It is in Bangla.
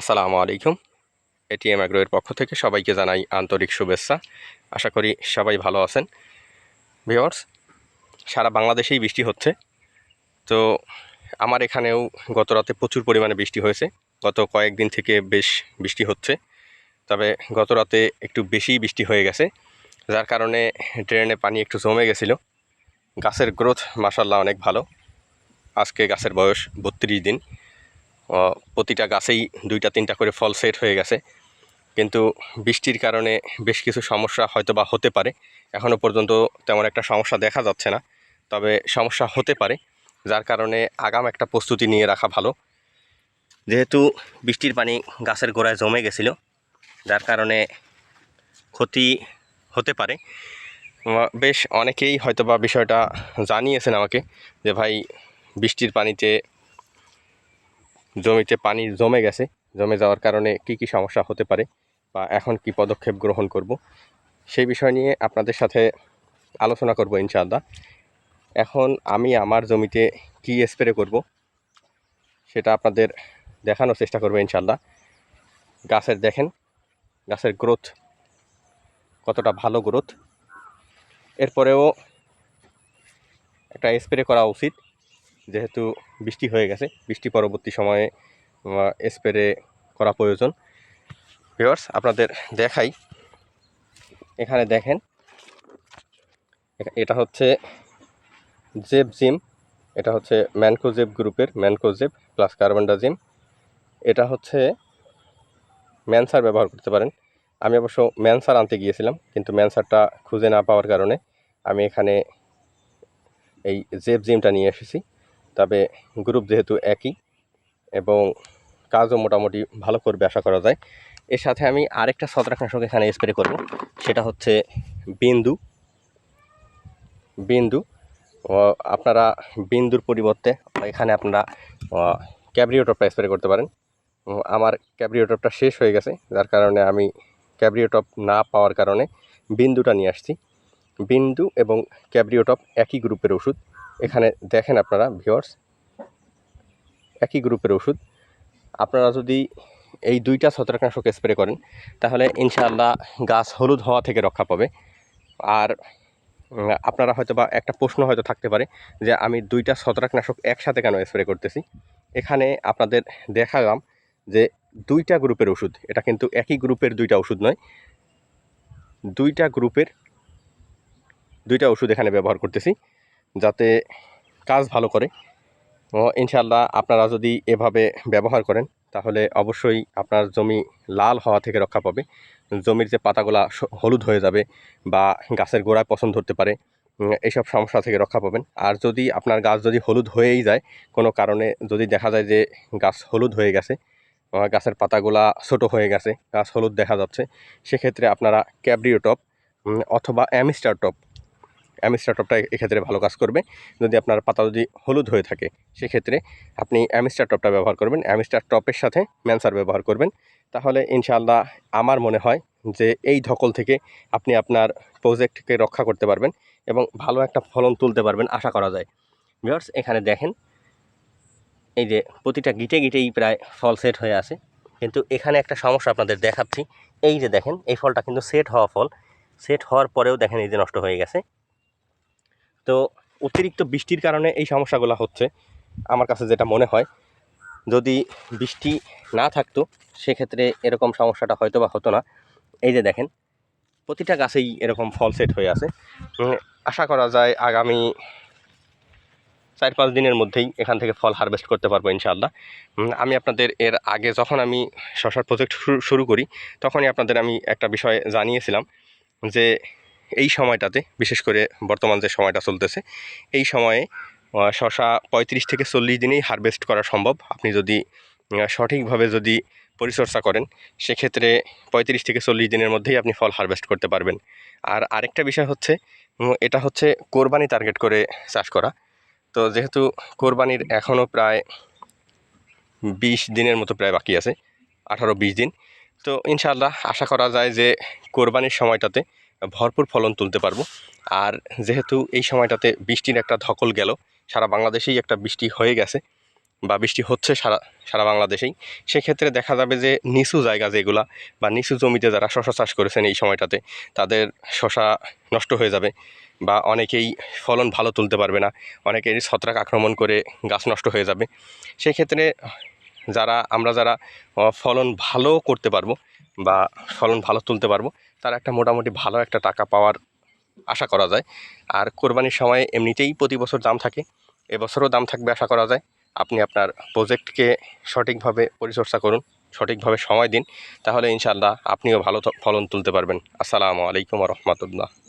আসসালামু আলাইকুম। এটিএম অ্যাগ্রোয়ের পক্ষ থেকে সবাইকে জানাই আন্তরিক শুভেচ্ছা। আশা করি সবাই ভালো আছেন। ভিওর্স সারা বাংলাদেশেই বৃষ্টি হচ্ছে। তো আমার এখানেও গত রাতে প্রচুর পরিমাণে বৃষ্টি হয়েছে। গত কয়েকদিন থেকে বেশ বৃষ্টি হচ্ছে। তবে গত রাতে একটু বেশিই বৃষ্টি হয়ে গেছে। যার কারণে ড্রেনে পানি একটু জমে গেছিল। গাছের গ্রোথ মাসাল্লাহ অনেক ভালো। আজকে গাছের বয়স বত্রিশ দিন। প্রতিটা গাছেই দুইটা, তিনটা করে ফল সেট হয়ে গেছে। কিন্তু বৃষ্টির কারণে বেশ কিছু সমস্যা হয়তো বা হতে পারে। এখনও পর্যন্ত তেমন একটা সমস্যা দেখা যাচ্ছে না, তবে সমস্যা হতে পারে, যার কারণে আগাম একটা প্রস্তুতি নিয়ে রাখা ভালো। যেহেতু বৃষ্টির পানি গাছের গোড়ায় জমে গেছিল, যার কারণে ক্ষতি হতে পারে। বেশ অনেকেই হয়তো বা বিষয়টা জানিয়েছেন আমাকে যে, ভাই, বৃষ্টির পানিতে জমিতে পানি জমে গেছে। জমে যাওয়ার কারণে কি কি সমস্যা হতে পারে বা এখন কি পদক্ষেপ গ্রহণ করব, সেই বিষয় নিয়ে আপনাদের সাথে আলোচনা করব ইনশাআল্লাহ। এখন আমি আমার জমিতে কি স্প্রে করব, সেটা আপনাদের দেখানোর চেষ্টা করব ইনশাআল্লাহ। গাছের দেখেন, গাছের গ্রোথ কতটা ভালো গ্রোথ এরপরেও একটা স্প্রে করা উচিত। যেহেতু বৃষ্টি হয়ে গেছে, বৃষ্টি পরবর্তী সময়ে স্প্রে করা প্রয়োজন। ভিওয়ার্স আপনাদের দেখাই। এখানে দেখেন, এটা হচ্ছে জেব জিম, এটা হচ্ছে ম্যানকোজেব গ্রুপের ম্যানকোজেব প্লাস কার্বনডাজিম এটা হচ্ছে ম্যানসার ব্যবহার করতে পারেন। আমি অবশ্য ম্যানসার আনতে গিয়েছিলাম, কিন্তু ম্যানসারটা খুঁজে না পাওয়ার কারণে আমি এখানে এই জেব জিমটা নিয়ে এসেছি। তবে গ্রুপ যেহেতু একই এবং কাজও মোটামুটি ভালো করবে আশা করা যায়। এর সাথে আমি আরেকটা ছত্রাকনাশক এখানে স্প্রে করব, সেটা হচ্ছে বিন্দু। বিন্দু আপনারা বিন্দুর পরিবর্তে এখানে আপনারা ক্যাব্রিওটপটা স্প্রে করতে পারেন। আমার ক্যাব্রিওটপটা শেষ হয়ে গেছে, যার কারণে আমি ক্যাব্রিওটপ না পাওয়ার কারণে বিন্দুটা নিয়ে আসছি। বিন্দু এবং ক্যাব্রিওটপ একই গ্রুপের ওষুধ। এখানে দেখেন আপনারা ভিওর্স একই গ্রুপের ওষুধ। আপনারা যদি এই দুইটা ছত্রাকনাশক স্প্রে করেন, তাহলে ইনশাআল্লাহ গাছ হলুদ হওয়া থেকে রক্ষা পাবে। আর আপনারা হয়তো বা একটা প্রশ্ন হয়তো থাকতে পারে যে আমি দুইটা ছত্রাকনাশক একসাথে কেন স্প্রে করতেছি? এখানে আপনাদের দেখালাম যে দুইটা গ্রুপের ওষুধ, এটা কিন্তু একই গ্রুপের দুইটা ওষুধ নয়। দুইটা গ্রুপের দুইটা ওষুধ এখানে ব্যবহার করতেছি। যাতে কাজ ভালো করে। ইনশাল্লাহ আপনারা যদি এভাবে ব্যবহার করেন, তাহলে অবশ্যই আপনার জমি লাল হওয়া থেকে রক্ষা পাবে। জমির যে পাতাগুলা হলুদ হয়ে যাবে বা গাছের গোড়ায় পছন্দ ধরতে পারে এইসব সমস্যা থেকে রক্ষা পাবেন। আর যদি আপনার গাছ যদি হলুদ হয়েই যায়, কোনো কারণে যদি দেখা যায় যে গাছ হলুদ হয়ে গেছে গাছের পাতাগুলা ছোট হয়ে গেছে, গাছ হলুদ দেখা যাচ্ছে, সেক্ষেত্রে আপনারা ক্যাব্রিও টপ অথবা অ্যামিস্টার টপ অ্যামিস্টার টপটা এক্ষেত্রে ভালো কাজ করবে। যদি আপনার পাতা যদি হলুদ হয়ে থাকে, সেক্ষেত্রে আপনি টপটা ব্যবহার করবেন। টপের সাথে ম্যানসার ব্যবহার করবেন। তাহলে ইনশাআল্লাহ আমার মনে হয় যে এই ধকল থেকে আপনি আপনার প্রজেক্টকে রক্ষা করতে পারবেন এবং ভালো একটা ফলন তুলতে পারবেন আশা করা যায়। ভিউয়ার্স, এখানে দেখেন, এই যে প্রতিটা গিটে গিটেই প্রায় ফল সেট হয়ে আছে। কিন্তু এখানে একটা সমস্যা আপনাদের দেখাচ্ছি। এই যে দেখেন, এই ফলটা কিন্তু সেট হওয়া ফল। সেট হওয়ার পরেও দেখেন এই যে নষ্ট হয়ে গেছে। তো অতিরিক্ত বৃষ্টির কারণে এই সমস্যাগুলো হচ্ছে, আমার কাছে যেটা মনে হয়। যদি বৃষ্টি না থাকতো, সেক্ষেত্রে এরকম সমস্যাটা হয়তো বা হতো না। এই যে দেখেন, প্রতিটা গাছেই এরকম ফল সেট হয়ে আছে। আশা করা যায় আগামী চার পাঁচ দিনের মধ্যেই এখান থেকে ফল হারভেস্ট করতে পারব ইনশাআল্লাহ। আমি আপনাদের এর আগে যখন আমি শশার প্রজেক্ট শুরু করি, তখনই আপনাদের আমি একটা বিষয় জানিয়েছিলাম যে এই সময়টাতে, বিশেষ করে বর্তমান যে সময়টা চলতেছে, এই সময়ে শশা পঁয়ত্রিশ থেকে চল্লিশ দিনেই হারভেস্ট করা সম্ভব। আপনি যদি সঠিকভাবে যদি পরিচর্যা করেন, সেক্ষেত্রে পঁয়ত্রিশ থেকে চল্লিশ দিনের মধ্যেই আপনি ফল হারভেস্ট করতে পারবেন। আর আরেকটা বিষয় হচ্ছে এটা হচ্ছে কোরবানি টার্গেট করে চাষ করা। তো যেহেতু কোরবানির এখনও প্রায় বিশ দিনের মতো প্রায় বাকি আছে, আঠারো, বিশ দিন। তো ইনশাআল্লাহ আশা করা যায় যে কোরবানির সময়টাতে ভরপুর ফলন তুলতে পারব। আর যেহেতু এই সময়টাতে বৃষ্টির একটা ধকল গেল, সারা বাংলাদেশেই একটা বৃষ্টি হয়ে গেছে বা বৃষ্টি হচ্ছে সারা সারা বাংলাদেশেই, সেক্ষেত্রে দেখা যাবে যে নিচু জায়গা যেগুলা বা নিচু জমিতে যারা শশা চাষ করেছেন এই সময়টাতে, তাদের শশা নষ্ট হয়ে যাবে বা অনেকেই ফলন ভালো তুলতে পারবে না, অনেকেরই ছত্রাক আক্রমণ করে গাছ নষ্ট হয়ে যাবে। সেক্ষেত্রে যারা, আমরা যারা ফলন ভালো করতে পারব বা ফলন ভালো তুলতে পারব, তার একটা মোটামুটি ভালো একটা টাকা পাওয়ার আশা করা যায়। আর কোরবানির সময় এমনিতেই প্রতি বছর দাম থাকে, এবছরও দাম থাকবে আশা করা যায়। আপনি আপনার প্রজেক্টকে সঠিকভাবে পরিচর্যা করুন, সঠিকভাবে সময় দিন, তাহলে ইনশাল্লাহ আপনিও ভালো ফলন তুলতে পারবেন। আসসালামু আলাইকুম রহমতুল্লাহ।